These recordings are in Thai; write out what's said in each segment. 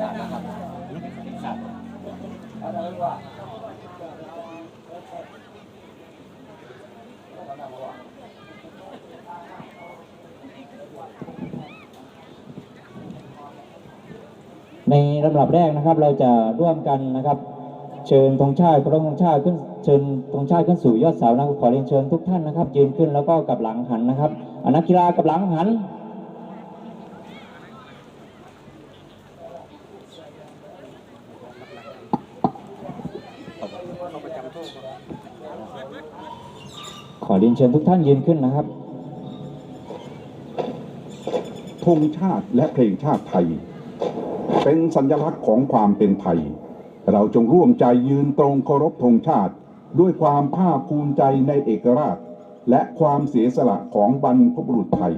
สารนะครับครับในลำดับแรกนะครับเราจะร่วมกันนะครับ เชิญธงชาติเคารพธงชาติขึ้นเชิญธงชาติขึ้นสู่ยอดเสานะครับขอเรียนเชิญทุกท่านนะครับยืนขึ้นแล้วก็กลับหลังหันนะครับอนักกีฬากลับหลังหัน ขอเรียนเชิญทุกท่านยืนขึ้นนะครับธงชาติและเพลงชาติไทย เป็นสัญลักษณ์ของความเป็นไทย เราจงร่วมใจยืนตรงเคารพธงชาติ ด้วยความภาคภูมิใจในเอกราช และความเสียสละของบรรพบุรุษไทย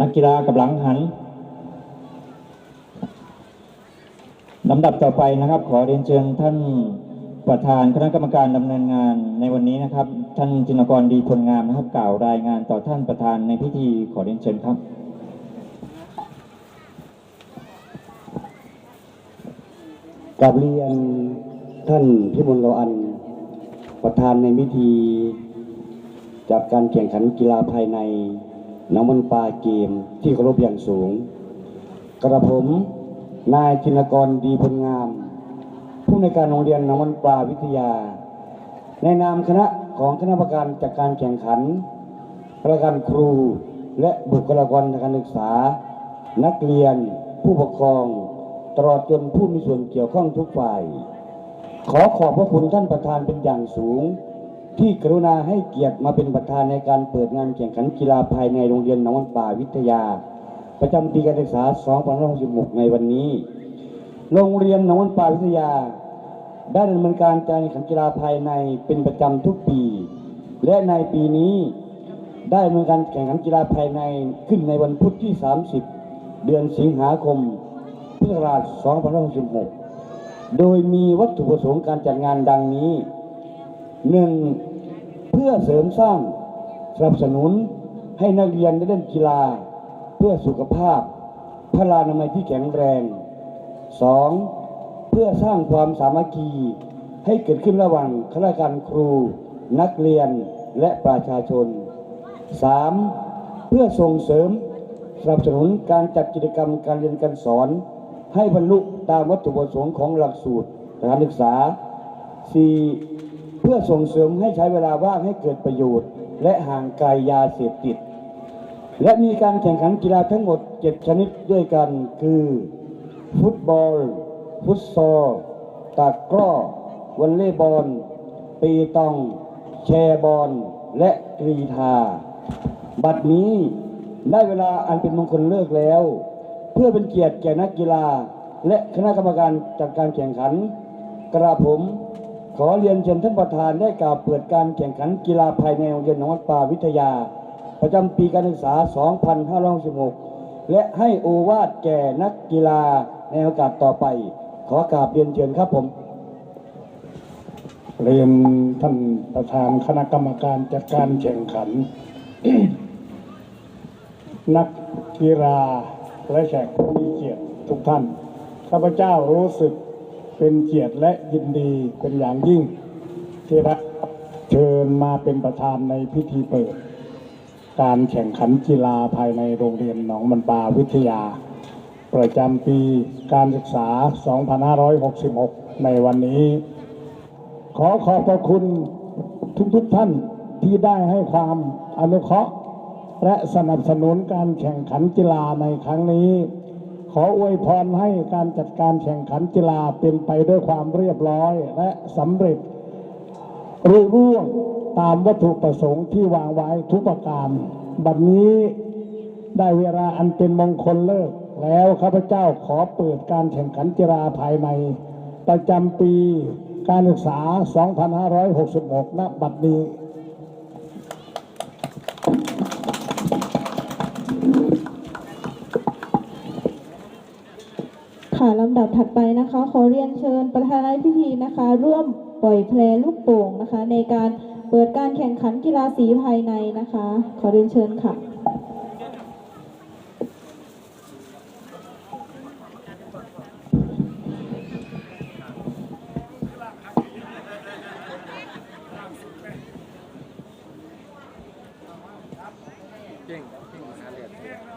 นักกีฬากำลังหันลำดับต่อไปนะครับ ขอเรียนเชิญท่านประธานคณะกรรมการดำเนินงานในวันนี้นะครับ ท่านจินกรดีพลงามนะครับกล่าวรายงานต่อท่านประธานในพิธีขอเรียนเชิญครับกับเรียนท่านพิมลโลอัน ประธานในพิธี จากการแข่งขันกีฬาภายใน น้องมันปลาเกมที่เคารพอย่างสูง กระผมนายจินกรดีพลงาม ผู้ในการโรงเรียนน้องมันปลาวิทยา ในนามคณะของคณะกรรมการจัดการแข่งขันประการครูและบุคลากรทางการศึกษา นักเรียน ผู้ปกครอง ตลอดจนผู้มีส่วนเกี่ยวข้องทุกฝ่าย ขอขอบพระคุณท่านประธานเป็นอย่างสูง ที่กรุณาให้เกียรติมาเป็นประธานในการเปิดงานแข่งขันกีฬาภายในโรงเรียนหนองวันป่าวิทยา ประจำปีการศึกษา 2566 ในวันนี้ โรงเรียนหนองวันป่าวิทยา ได้ดำเนินการการแข่งขันกีฬาภายในเป็นประจำทุกปี และในปีนี้ได้ดำเนินการแข่งขันกีฬาภายในขึ้นในวันพุธที่ 30 เดือนสิงหาคม พุทธศักราช 2566 โดยมีวัตถุประสงค์การจัดงานดังนี้ 1. เพื่อเสริมสร้างสนับสนุนให้นักเรียนได้เล่นกีฬา เพื่อสุขภาพพลานามัยที่แข็งแรง 2. เพื่อสร้างความสามัคคีให้เกิดขึ้นระหว่างข้าราชการครู นักเรียนและประชาชน 3. เพื่อส่งเสริมสนับสนุนการจัดกิจกรรมการเรียนการสอน ให้บรรลุตามวัตถุประสงค์ของหลักสูตรการศึกษา 4. เพื่อส่งเสริมให้ใช้เวลาว่างให้เกิดประโยชน์ และห่างไกลยาเสพติด และมีการแข่งขันกีฬาทั้งหมด 7 ชนิดด้วยกันคือ ฟุตบอล ฟุตซอลตะกร้อวอลเลย์บอลปีตอง แชร์บอล และกรีธา บัดนี้ได้เวลาอันเป็นมงคลเลิกแล้ว เพื่อเป็นเกียรติแก่นักกีฬา และคณะกรรมการจัดการแข่งขัน กระผม ขอเรียนเชิญท่านประธานได้กล่าวเปิดการแข่งขันกีฬาภายในโรงเรียนหนองวัดป่าวิทยา ประจำปีการศึกษา 2566และให้โอวาทแก่นักกีฬาในโอกาสต่อไป ขอกราบเรียนเชิญครับผมเรียนท่านประธานคณะกรรมการจัดการแข่งขัน นักกีฬาและแขกผู้มีเกียรติทุกท่านข้าพเจ้ารู้สึก เป็นเกียรติและยินดีเป็นอย่างยิ่ง ที่ได้เชิญมาเป็นประธานในพิธีเปิด การแข่งขันกีฬาภายในโรงเรียนหนองมันปาวิทยา ประจำปีการศึกษา 2566 ในวันนี้ ขอขอบพระคุณทุกๆทท่านที่ได้ให้ความอนุเคราะห์ และสนับสนุนการแข่งขันกีฬาในครั้งนี้ ขออวยพรให้การจัดการแข่งขันกีฬาเป็นไปด้วยความเรียบร้อยและสำเร็จรุ่ร่วงตามวัตถุประสงค์ที่วางไว้ทุกประการ บัดนี้ได้เวลาอันเป็นมงคลเลิก แล้วข้าพเจ้าขอเปิดการแข่งขันกีฬาภายใน ประจำปีการศึกษา 2566 ณ บัดนี้ ค่ะลำดับถัดไปนะคะ ขอเรียนเชิญประธานในพิธีนะคะ ร่วมปล่อยแพรลูกโป่งนะคะ ในการเปิดการแข่งขันกีฬาสีภายในนะคะ ขอเรียนเชิญค่ะ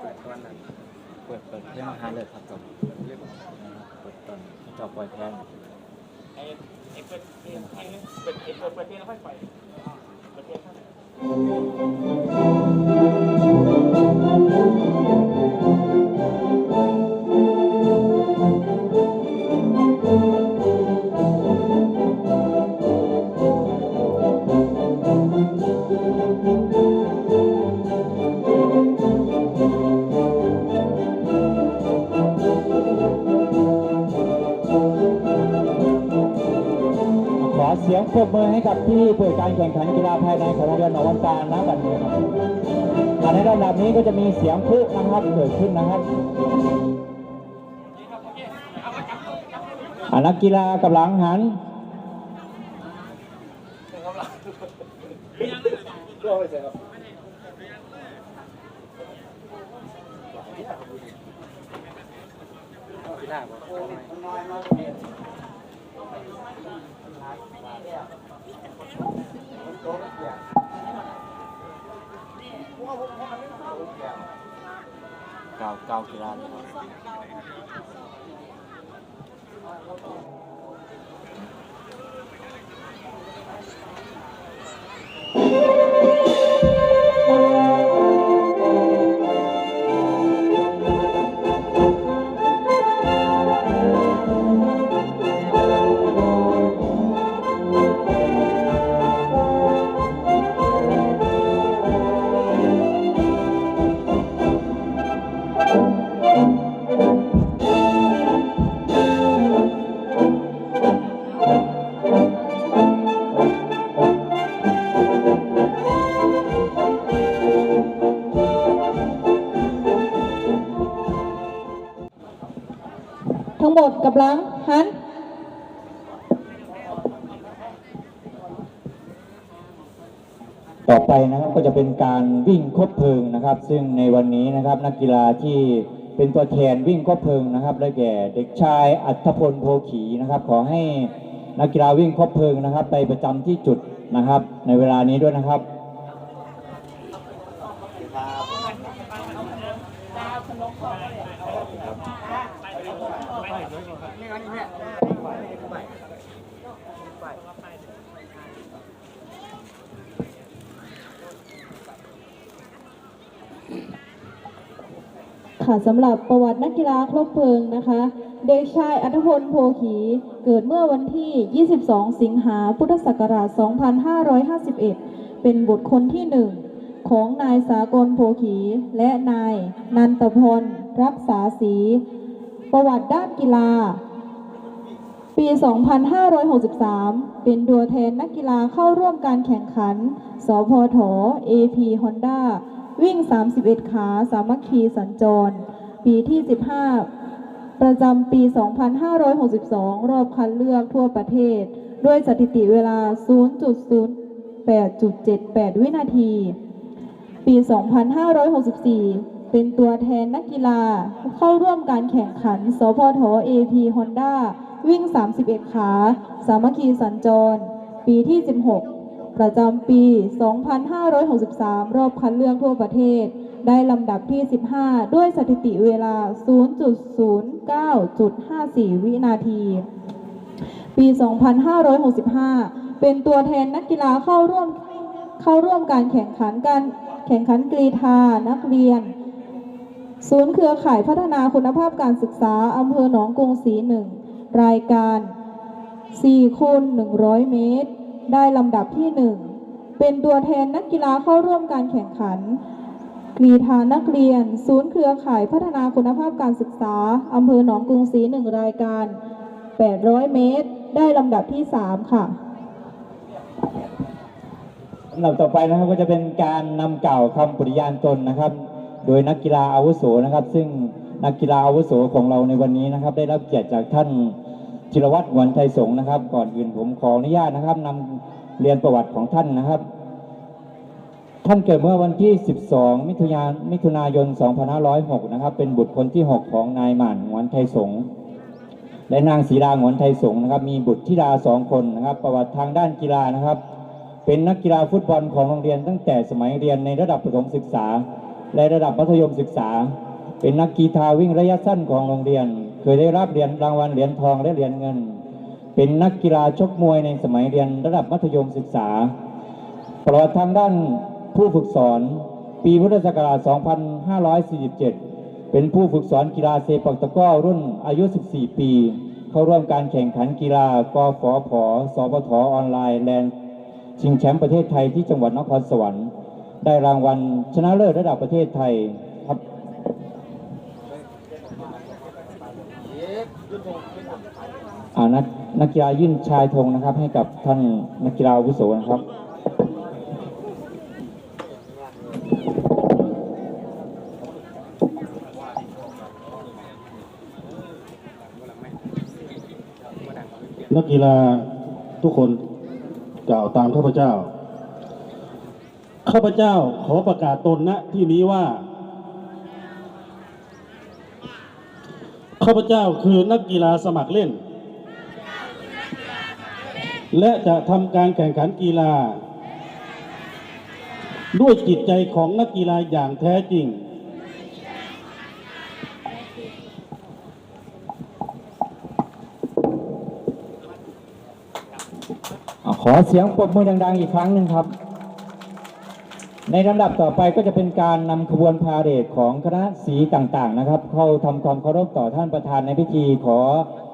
เปิด เปิดเครื่องฮาร์เลอร์ครับจบเปิดตอนจบปล่อยแทนขอเสียง ปรบมือให้กับที่เปิดการแข่งขันกีฬาภายในของโรงเรียนหนองวันตาลนะบัดนี้ครับในระดับนี้ก็จะมีเสียงพลุนะครับเกิดขึ้นนะครับอานักกีฬากับหลังหันกีฬาเลย ครับทั้ กับหลังหันต่อไปนะครับก็จะเป็นการวิ่งคบเพลิงนะครับ ซึ่งในวันนี้นะครับนักกีฬาที่เป็นตัวแทนวิ่งคบเพลิงนะครับ ได้แก่เด็กชายอัธพลโพขีนะครับ ขอให้นักกีฬาวิ่งคบเพลิงนะครับ ไปประจำที่จุดนะครับ ในเวลานี้ด้วยนะครับ ค่ะสำหรับประวัตินักกีฬาครบเพลิงนะคะ เด็กชายอัธพลโพขีเกิดเมื่อวันที่ 22 สิงหาพุทธศักราช 2551 เป็นบุตรคนที่หนึ่งของนายสากลโพขีและนายนันตพลรักษาศรีประวัติด้านกีฬา ปี 2563 เป็นตัวแทนนักกีฬาเข้าร่วมการแข่งขัน สพท AP Honda วิ่ง 31 ขา สามัคคีสัญจร ปีที่ 15 ประจำปี 2562 รอบคัดเลือกทั่วประเทศ ด้วยสถิติเวลา 0.08.78 วินาที ปี 2564 เป็นตัวแทนนักกีฬาเข้าร่วมการแข่งขัน สพท AP Honda วิ่ง 31 ขา สามัคคีสัญจร ปีที่ 16 ประจำปี 2563 รอบคัดเลือกทั่วประเทศ ได้ลำดับที่ 15 ด้วยสถิติเวลา 0.09.54 วินาที ปี 2565 เป็นตัวแทนนักกีฬาเข้าร่วมเข้าร่วมการแข่งขันการแข่งขันกรีธา นักเรียน ศูนย์เครือข่ายพัฒนาคุณภาพการศึกษาอำเภอหนองกรุงศรีหนึ่ง รายการ4คูณ100 เมตร ได้ลำดับที่ 1 เป็นตัวแทนนักกีฬาเข้าร่วมการแข่งขันกรีธานักเรียน ศูนย์เครือข่ายพัฒนาคุณภาพการศึกษาอำเภอหนองกรุงศรีหนึ่งรายการ 800 เมตร ได้ลำดับที่ 3 ค่ะลำดับต่อไปนะครับก็จะเป็นการนำกล่าวคำปฏิญาณตนนะครับ โดยนักกีฬาอาวุโสนะครับ ซึ่งนักกีฬาอาวุโสของเราในวันนี้นะครับ ได้รับเกียรติจากท่าน จิรวัตรหวนไทยสงนะครับ ก่อนอื่นผมขออนุญาตนะครับนำเรียนประวัติของท่านนะครับ ท่านเกิดเมื่อวันที่ 12 มิถุนายนมิถุนายน 2506 นะครับ เป็นบุตรคนที่ 6 ของนายหม่านหวนไทยสงและนางศรีดาหวนไทยสงนะครับ มีบุตรธิดาสองคนนะครับ ประวัติทางด้านกีฬานะครับ เป็นนักกีฬาฟุตบอลของโรงเรียนตั้งแต่สมัยเรียนในระดับประถมศึกษา และระดับมัธยมศึกษา เป็นนักกีฬาวิ่งระยะสั้นของโรงเรียน ยได้รับเหรียญรางวัลเหรียญทองและเหรียญเงิน เป็นนักกีฬาชกมวยในสมัยเรียนระดับมัธยมศึกษาประวัติทางด้านผู้ฝึกสอน ปีพุทธศักราช 2547 เป็นผู้ฝึกสอนกีฬาเซปักตะก้อรุ่นอายุ 14 ปี เข้าร่วมการแข่งขันกีฬากฟผสปทออนไลน์แลนด์ชิงแชมป์ประเทศไทยที่จังหวัดนครสวรรค์ ได้รางวัลชนะเลิศระดับประเทศไทยครับอ่า นักนักกีฬายื่นชายธงนะครับ ให้กับท่านนักกีฬาอาวุโสนะครับนักกีฬาทุกคนกล่าวตามข้าพเจ้า ข้าพเจ้าขอประกาศตนณที่นี้ว่า ข้าพเจ้าคือนักกีฬาสมัครเล่น และจะทำการแข่งขันกีฬา ด้วยจิตใจของนักกีฬาอย่างแท้จริง ขอเสียงปรบมือดังๆอีกครั้งหนึ่งครับ ในลำดับต่อไปก็จะเป็นการนำขบวนพาเหรดของคณะสีต่างๆนะครับ เข้าทำความเคารพต่อท่านประธานในพิธีขอ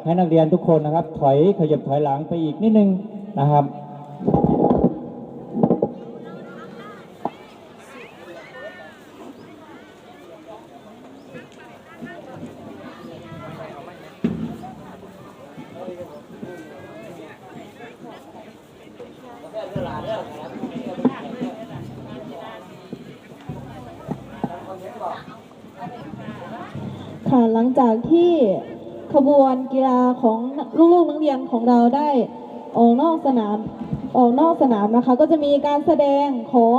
ให้นักเรียนทุกคนนะครับ ถอยขยับถอยหลังไปอีกนิดนึงนะครับค่ะหลังจากที่ ขบวนกีฬาของลูกๆนักเรียนของเราได้ออกนอกสนามออกนอกสนามนะคะ ก็จะมีการแสดงของ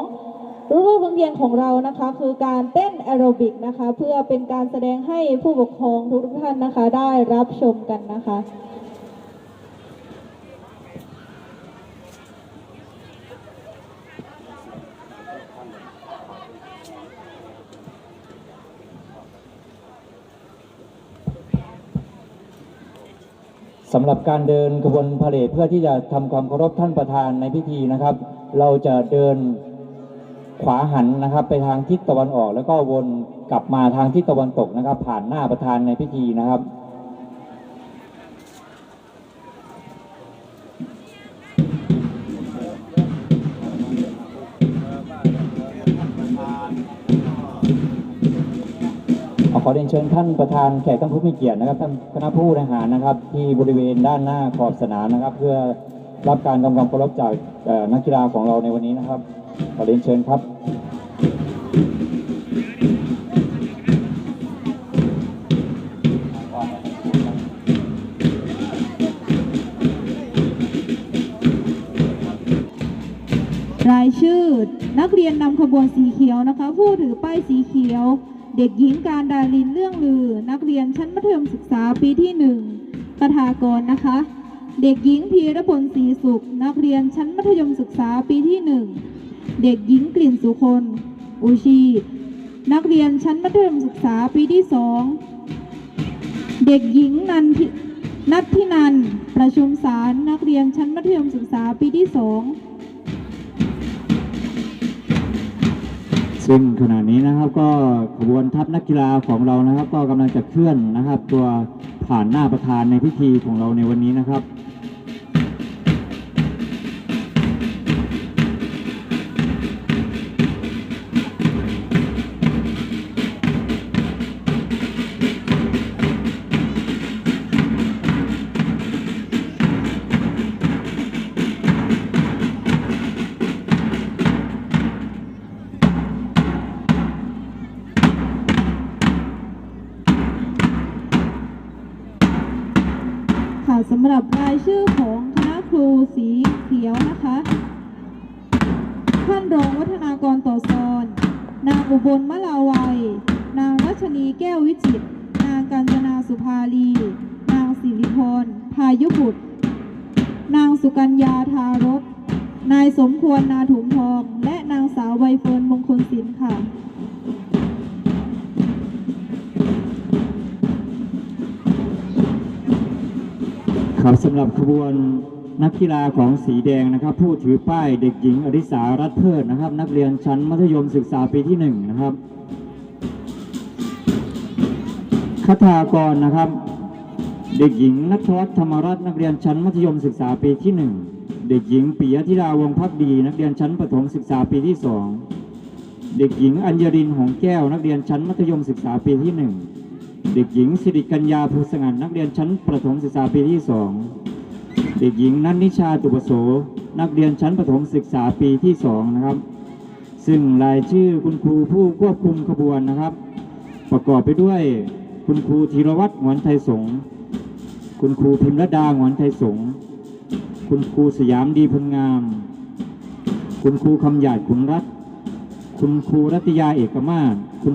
ลูกๆนักเรียนของเรานะคะ คือการเต้นแอโรบิกนะคะ เพื่อเป็นการแสดงให้ผู้ปกครองทุกท่านนะคะ ได้รับชมกันนะคะ สำหรับการเดินขบวนพาเหรดเพื่อที่จะทำความเคารพท่านประธานในพิธีนะครับ เราจะเดินขวาหันนะครับ ไปทางทิศตะวันออก แล้วก็วนกลับมาทางทิศตะวันตกนะครับ ผ่านหน้าประธานในพิธีนะครับ ขอเรียนเชิญท่านประธานแขกท่านผู้มีเกียรตินะครับท่านคณะผู้บริหารนะครับ ที่บริเวณด้านหน้าขอบสนามนะครับ เพื่อรับการทำความเคารพจากนักกีฬาของเราในวันนี้นะครับ ขอเรียนเชิญครับรายชื่อนักเรียนนำขบวนสีเขียวนะคะ ผู้ถือป้ายสีเขียว เด็กหญิงการดาลินเรื่องลือ นักเรียนชั้นมัธยมศึกษาปีที่หนึ่งคทากรนะคะ เด็กหญิงพีรพลศรีสุข นักเรียนชั้นมัธยมศึกษาปีที่หนึ่งเด็กหญิงกลิ่นสุคนอุชี นักเรียนชั้นมัธยมศึกษาปีที่สองเด็กหญิงนันทินัทที่นันประชุมสารนักเรียนชั้นมัธยมศึกษาปีที่สอง ซึ่งขณะนี้นะครับก็ขบวนทัพนักกีฬาของเรานะครับ ก็กำลังจะเคลื่อนนะครับ ตัวผ่านหน้าประธานในพิธีของเราในวันนี้นะครับาวัย นางรัชนีแก้ววิจิต นางกัญจนาสุภาลี นางสิริพรพายุบุตร นางสุกัญญาทารสนายสมควรนาถุงทอง และนางสาวใบเฟิร์นมงคลศิลป์ค่ะครับสำหรับขบวนนักกีฬาของสีแดงนะครับ ผู้ถือป้ายเด็กหญิงอริสารัตเพิดนะครับ นักเรียนชั้นมัธยมศึกษาปีที่หนึ่งนะครับ คทากรนะครับ เด็กหญิงนัทวัฒน์ธรรมรัตน์นักเรียนชั้นมัธยมศึกษาปีที่หนึ่งเด็กหญิงปิยธิดาวงพักดี นักเรียนชั้นประถมศึกษาปีที่สองเด็กหญิงอัญญรินหงแก้ว นักเรียนชั้นมัธยมศึกษาปีที่หนึ่งเด็กหญิงสิริกัญญาภูสงันนักเรียนชั้นประถมศึกษาปีที่สองเด็กหญิงนันนิชาตุปโสนักเรียนชั้นประถมศึกษาปีที่สองนะครับ ซึ่งรายชื่อคุณครูผู้ควบคุมขบวนนะครับ ประกอบไปด้วย คุณครูธีรวัตรหงวนไทยสงฆ์คุณครูพิมรดาหงวนไทยสงฆ์คุณครูสยามดีพลงาม คุณครูคำหยาดขุนรัตคุณครูรัตยาเอกมาศคุณ